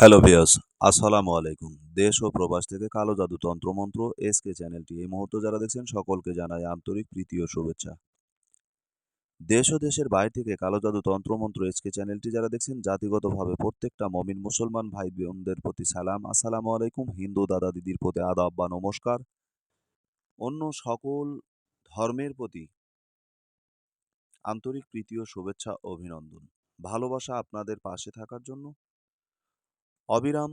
Hello viewers আসসালামু আলাইকুম। দেশ ও প্রবাস থেকে কালো জাদু তন্ত্রমন্ত্র এসকে চ্যানেলটি এই মুহূর্তে যারা দেখছেন, সকলকে জানাই আন্তরিক প্রীতি ও শুভেচ্ছা। দেশ ও দেশের বাইরে থেকে কালো জাদু তন্ত্রমন্ত্র এসকে চ্যানেলটি যারা দেখছেন, জাতিগতভাবে প্রত্যেকটা মমিন মুসলমান ভাই বোনদের প্রতি সালাম। আসসালামু আলাইকুম, হিন্দু দাদা দিদির প্রতি আদাব বা নমস্কার। অন্য সকল ধর্মের প্রতি আন্তরিক প্রীতি ও শুভেচ্ছা, অভিনন্দন। ভালোবাসা আপনাদের পাশে থাকার জন্য অবিরাম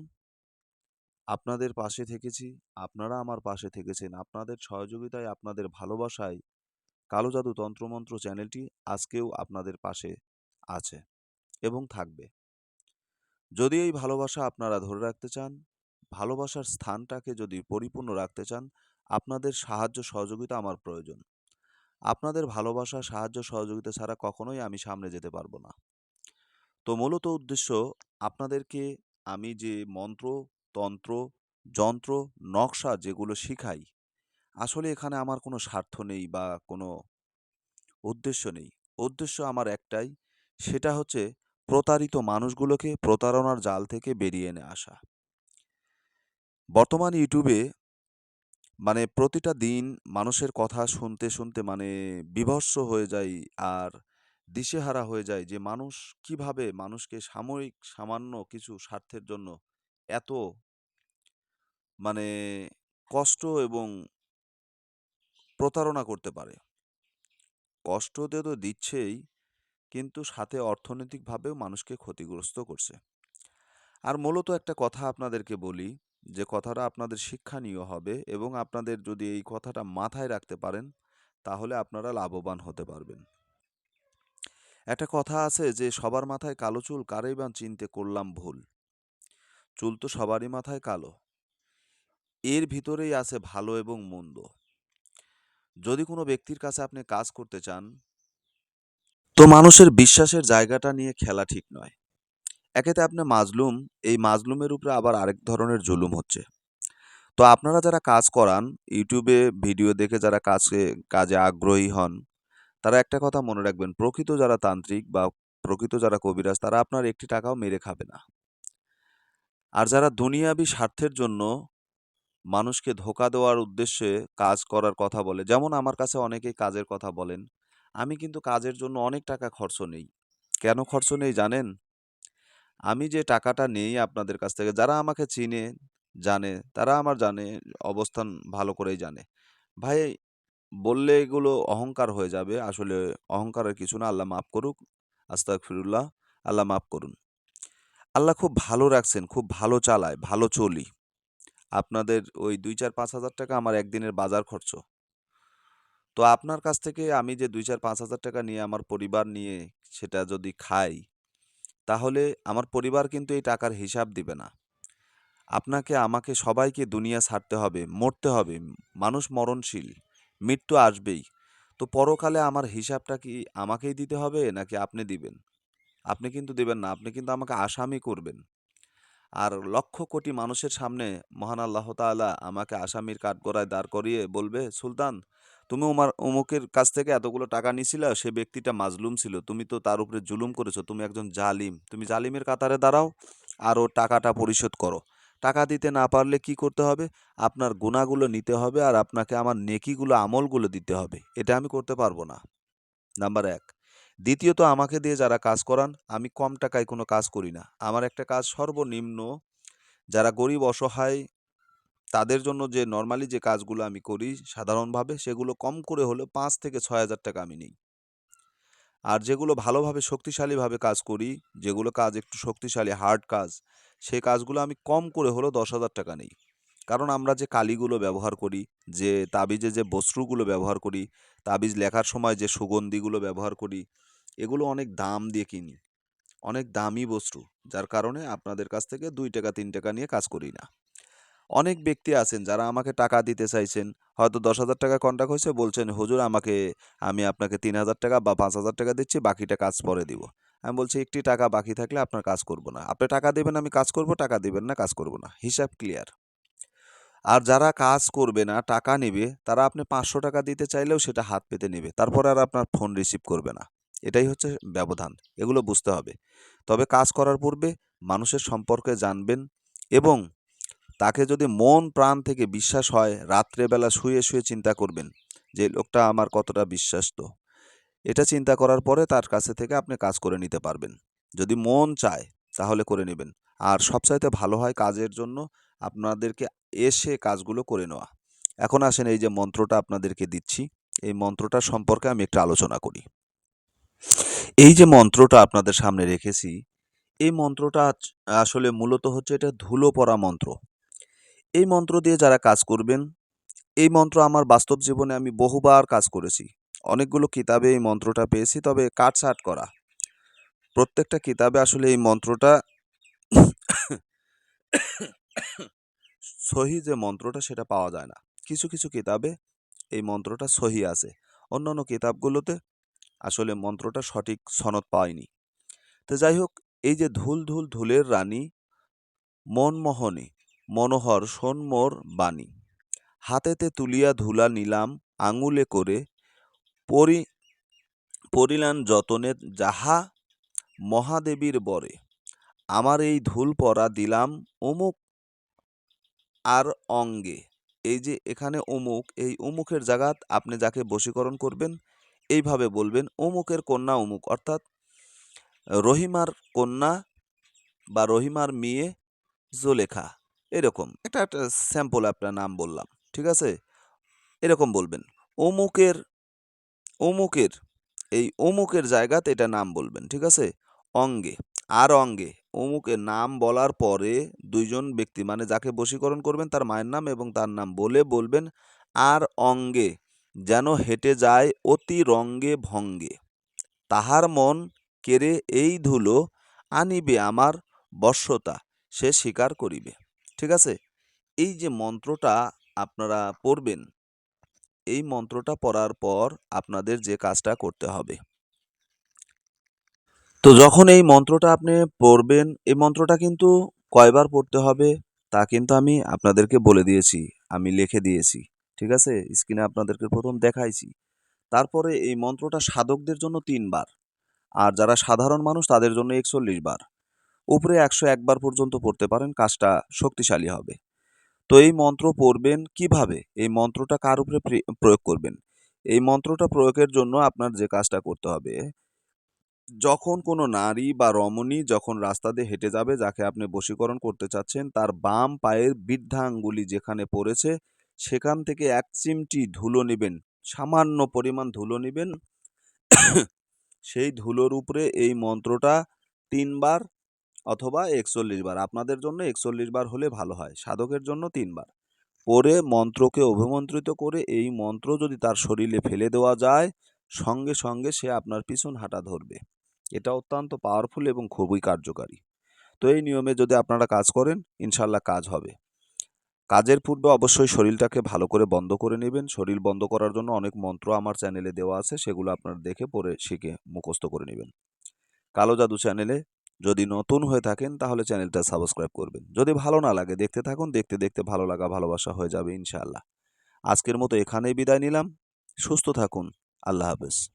আপনাদের পাশে থেকেছি, আপনারা আমার পাশে থেকেছেন। আপনাদের সহযোগিতায়, আপনাদের ভালোবাসায় কালো জাদু তন্ত্রমন্ত্র চ্যানেলটি আজকেও আপনাদের পাশে আছে এবং থাকবে। যদি এই ভালোবাসা আপনারা ধরে রাখতে চান, ভালোবাসার স্থানটাকে যদি পরিপূর্ণ রাখতে চান, আপনাদের সাহায্য সহযোগিতা আমার প্রয়োজন। আপনাদের ভালোবাসা, সাহায্য, সহযোগিতা ছাড়া কখনোই আমি সামনে যেতে পারব না। তো মূলত উদ্দেশ্য আপনাদেরকে আমি যে মন্ত্র, তন্ত্র, যন্ত্র, নকশা যেগুলো শিখাই, আসলে এখানে আমার কোনো স্বার্থ নেই বা কোনো উদ্দেশ্য নেই। উদ্দেশ্য আমার একটাই, সেটা হচ্ছে প্রতারিত মানুষগুলোকে প্রতারণার জাল থেকে বেরিয়ে এনে আসা। বর্তমান ইউটিউবে মানে প্রতিটা দিন মানুষের কথা শুনতে শুনতে মানে বিভৎস হয়ে যায় আর দিশেহারা হয়ে যায় যে, মানুষ কীভাবে মানুষকে সাময়িক সামান্য কিছু স্বার্থের জন্য এত মানে কষ্ট এবং প্রতারণা করতে পারে। কষ্ট তো দিচ্ছেই, কিন্তু সাথে অর্থনৈতিকভাবেও মানুষকে ক্ষতিগ্রস্ত করছে। আর মূলত একটা কথা আপনাদেরকে বলি, যে কথাটা আপনাদের শিক্ষণীয় হবে এবং আপনাদের যদি এই কথাটা মাথায় রাখতে পারেন, তাহলে আপনারা লাভবান হতে পারবেন। একটা কথা আছে যে, সবার মাথায় কালো চুল কারেই বা চিনতে করলাম ভুল। চুল তো সবারই মাথায় কালো। এর ভিতরেই আছে ভালো এবং মন্দ। যদি কোনো ব্যক্তির কাছে আপনি কাজ করতে চান, তো মানুষের বিশ্বাসের জায়গাটা নিয়ে খেলা ঠিক নয়। একেতে আপনি মাজলুম, এই মাজলুমের উপরে আবার আরেক ধরনের জুলুম হচ্ছে। তো আপনারা যারা কাজ করান, ইউটিউবে ভিডিও দেখে যারা কাজে কাজে আগ্রহী হন তারা একটা কথা মনে রাখবেন, প্রকৃত যারা তান্ত্রিক বা প্রকৃত যারা কবিরাজ, তারা আপনার একটি টাকাও মেরে খাবে না। আর যারা দুনিয়াবি স্বার্থের জন্য মানুষকে ধোকা দেওয়ার উদ্দেশ্যে কাজ করার কথা বলে, যেমন আমার কাছে অনেকেই কাজের কথা বলেন, আমি কিন্তু কাজের জন্য অনেক টাকা খরচ নেই। কেন খরচ নেই জানেন? আমি যে টাকাটা নেই আপনাদের কাছ থেকে, যারা আমাকে চিনে, জানে, তারা আমার জানে, অবস্থান ভালো করেই জানে। ভাই বললে এগুলো অহংকার হয়ে যাবে। আসলে অহংকারের কিছু না, আল্লাহ মাফ করুক। আস্তাক ফিরুল্লাহ আল্লাহ মাফ করুন। আল্লাহ খুব ভালো রাখছেন, খুব ভালো চালায়, ভালো চলি। আপনাদের ওই দুই চার পাঁচ হাজার টাকা আমার একদিনের বাজার খরচ। তো আপনার কাছ থেকে আমি যে দুই চার পাঁচ হাজার টাকা নিয়ে আমার পরিবার নিয়ে সেটা যদি খাই, তাহলে আমার পরিবার কিন্তু এই টাকার হিসাব দিবে না। আপনাকে, আমাকে সবাইকে দুনিয়া ছাড়তে হবে, মরতে হবে। মানুষ মরণশীল। মৃত্যু আসবেই। তো পরকালে আমার হিসাবটা কি আমাকেই দিতে হবে নাকি আপনি দিবেন? আপনি কিন্তু দিবেন না, আপনি কিন্তু আমাকে আসামি করবেন। আর লক্ষ কোটি মানুষের সামনে মহান আল্লাহ তাআলা আমাকে আসামির কাঠগড়ায় দাঁড় করিয়ে বলবে, সুলতান, তুমি উমার অমুকের কাছ থেকে এতগুলো টাকা নিছিলে, সে ব্যক্তিটা মাজলুম ছিল। তুমি তো তার উপরে জুলুম করেছ, তুমি একজন জালিম। তুমি জালিমের কাতারে দাঁড়াও আর ও টাকাটা পরিশোধ করো। টাকা দিতে না পারলে কি করতে হবে? আপনার গুণাগুলো নিতে হবে আর আপনাকে আমার নেকিগুলো, আমলগুলো দিতে হবে। এটা আমি করতে পারব না। নাম্বার এক। দ্বিতীয়ত, আমাকে দিয়ে যারা কাজ করান, আমি কম টাকায় কোনো কাজ করি না। আমার একটা কাজ সর্বনিম্ন, যারা গরিব, অসহায়, তাদের জন্য যে নর্মালি যে, কাজগুলো আমি করি সাধারণভাবে, সেগুলো কম করে হলে পাঁচ থেকে ছয় হাজার টাকা আমি নিই। আর যেগুলো ভালোভাবে শক্তিশালীভাবে কাজ করি, যেগুলো কাজ একটু শক্তিশালী হার্ড কাজ, সেই কাজগুলো আমি কম করে হলেও দশ হাজার টাকা নিই। কারণ আমরা যে কালিগুলো ব্যবহার করি, যে তাবিজে যে বস্ত্রগুলো ব্যবহার করি, তাবিজ লেখার সময় যে সুগন্ধিগুলো ব্যবহার করি, এগুলো অনেক দাম দিয়ে কিনি। অনেক দামি বস্তু যার কারণে আপনাদের কাছ থেকে দুই টাকা, তিন টাকা নিয়ে কাজ করি না। অনেক ব্যক্তি আছেন যারা আমাকে টাকা দিতে চাইছেন। হয়তো দশ হাজার টাকা কন্ট্যাক্ট হয়েছে, বলছেন, হুজুর, আমাকে, আমি আপনাকে তিন হাজার টাকা বা পাঁচ হাজার টাকা দিচ্ছি, বাকিটা কাজ পরে দিব। আমি বলছি, একটি টাকা বাকি থাকলে আপনার কাজ করব না। আপনি টাকা দেবেন, আমি কাজ করব, টাকা দেবেন না, কাজ করব না। হিসাব ক্লিয়ার আর যারা কাজ করবে না, টাকা নেবে, তারা আপনি পাঁচশো টাকা দিতে চাইলেও সেটা হাত পেতে নেবে। তারপর আর আপনার ফোন রিসিভ করবে না। এটাই হচ্ছে ব্যবধান। এগুলো বুঝতে হবে। তবে কাজ করার পূর্বে মানুষের সম্পর্কে জানবেন এবং তাকে যদি মন প্রাণ থেকে বিশ্বাস হয়, রাত্রেবেলা শুয়ে শুয়ে চিন্তা করবেন যে, লোকটা আমার কতটা বিশ্বাস্ত? এটা চিন্তা করার পরে তার কাছে থেকে আপনি কাজ করে নিতে পারবেন। যদি মন চায়, তাহলে করে নেবেন। আর সবচাইতে ভালো হয় কাজের জন্য আপনাদেরকে এসে কাজগুলো করে নেওয়া। এখন আসেন এই যে মন্ত্রটা আপনাদেরকে দিচ্ছি। এই মন্ত্রটা সম্পর্কে আমি একটু আলোচনা করি। এই যে মন্ত্রটা আপনাদের সামনে রেখেছি, এই মন্ত্রটা আসলে মূলত হচ্ছে এটা ধুলো পড়া মন্ত্র। এই মন্ত্র দিয়ে যারা কাজ করবেন, এই মন্ত্র আমার বাস্তব জীবনে আমি বহুবার কাজ করেছি। অনেকগুলো কিতাবে এই মন্ত্রটা পেয়েছি, তবে কাটছাট করা। প্রত্যেকটা কিতাবে আসলে এই মন্ত্রটা সহি যে মন্ত্রটা সেটা পাওয়া যায় না। কিছু কিছু কিতাবে এই মন্ত্রটা সহি আছে। অন্যান্য কিতাবগুলোতে আসলে মন্ত্রটা সঠিক সনদ পায়নি তো যাই হোক, এই যে ধুল ধুল ধুলের রানী মনমোহনী মনোহর সোনমোর বাণী। হাতেতে তুলিয়া ধুলা নিলাম, আঙুলে করে পরি, পরিলান যতনে যাহা মহাদেবীর বরে। আমার এই ধুল পরা দিলাম অমুক আর অঙ্গে। এই যে এখানে অমুক এই অমুকের জায়গাত আপনি যাকে বশীকরণ করবেন, এইভাবে বলবেন অমুকের কন্যা অমুক অর্থাৎ রহিমার কন্যা বা রহিমার মেয়ে জোলেখা। এরকম। একটা একটা স্যাম্পল আপনার নাম বললাম, ঠিক আছে? এরকম বলবেন। অমুকের অমুকের, এই অমুকের জায়গাতে এটা নাম বলবেন, ঠিক আছে? অঙ্গে, আর অঙ্গে, অমুকের নাম বলার পরে দুইজন ব্যক্তি মানে যাকে বশীকরণ করবেন তার মায়ের নাম এবং তার নাম বলে বলবেন, আর অঙ্গে, যেন হেঁটে যায় অতি রঙ্গে ভঙ্গে। তাহার মন কেড়ে এই ধুলো আনিবে আমার বশ্যতা সে স্বীকার করিবে। ঠিক আছে? এই যে মন্ত্রটা আপনারা পড়বেন, এই মন্ত্রটা পড়ার পর আপনাদের যে কাজটা করতে হবে। তো যখন এই মন্ত্রটা আপনি পড়বেন, এই মন্ত্রটা কিন্তু কয়বার পড়তে হবে তা কিন্তু আমি আপনাদেরকে বলে দিয়েছি, আমি লিখে দিয়েছি, ঠিক আছে? স্ক্রিনে আপনাদেরকে প্রথম দেখাইছি। তারপরে এই মন্ত্রটা সাধকদের জন্য তিনবার, আর যারা সাধারণ মানুষ তাদের জন্য একচল্লিশ বার। উপরে একশো একবার পর্যন্ত পড়তে পারেন, কাজটা শক্তিশালী হবে। তো এই মন্ত্র পড়বেন কীভাবে? এই মন্ত্রটা কার উপরে প্রয়োগ করবেন? এই মন্ত্রটা প্রয়োগের জন্য আপনার যে কাজটা করতে হবে, যখন কোনো নারী বা রমণী যখন রাস্তা দিয়ে হেঁটে যাবে, যাকে আপনি বশীকরণ করতে চাচ্ছেন, তার বাম পায়ের বৃদ্ধাঙ্গুলি যেখানে পড়েছে, সেখান থেকে এক চিমটি ধুলো নেবেন, সামান্য পরিমাণ ধুলো নেবেন। সেই ধুলোর উপরে এই মন্ত্রটা তিনবার অথবা একচল্লিশ বার। আপনাদের জন্য একচল্লিশ বার হলে ভালো হয়, সাধকের জন্য তিনবার পরে মন্ত্রকে অভিমন্ত্রিত করে এই মন্ত্র যদি তার শরীরে ফেলে দেওয়া যায়, সঙ্গে সঙ্গে সে আপনার পিছন হাঁটা ধরবে। এটা অত্যন্ত পাওয়ারফুল এবং খুবই কার্যকারী। তো এই নিয়মে যদি আপনারা কাজ করেন ইনশাল্লাহ কাজ হবে। কাজের পূর্বে অবশ্যই শরীরটাকে ভালো করে বন্ধ করে নেবেন। শরীর বন্ধ করার জন্য অনেক মন্ত্র আমার চ্যানেলে দেওয়া আছে, সেগুলো আপনারা দেখে পরে শিখে মুখস্থ করে নেবেন। কালো জাদু চ্যানেলে যদি নতুন হয়ে থাকেন, তাহলে চ্যানেলটা সাবস্ক্রাইব করবেন। যদি ভালো না লাগে, দেখতে থাকুন, দেখতে দেখতে ভালো লাগা, ভালোবাসা হয়ে যাবে ইনশাআল্লাহ। আজকের মতো এখানেই বিদায় নিলাম। সুস্থ থাকুন। আল্লাহ হাফেজ।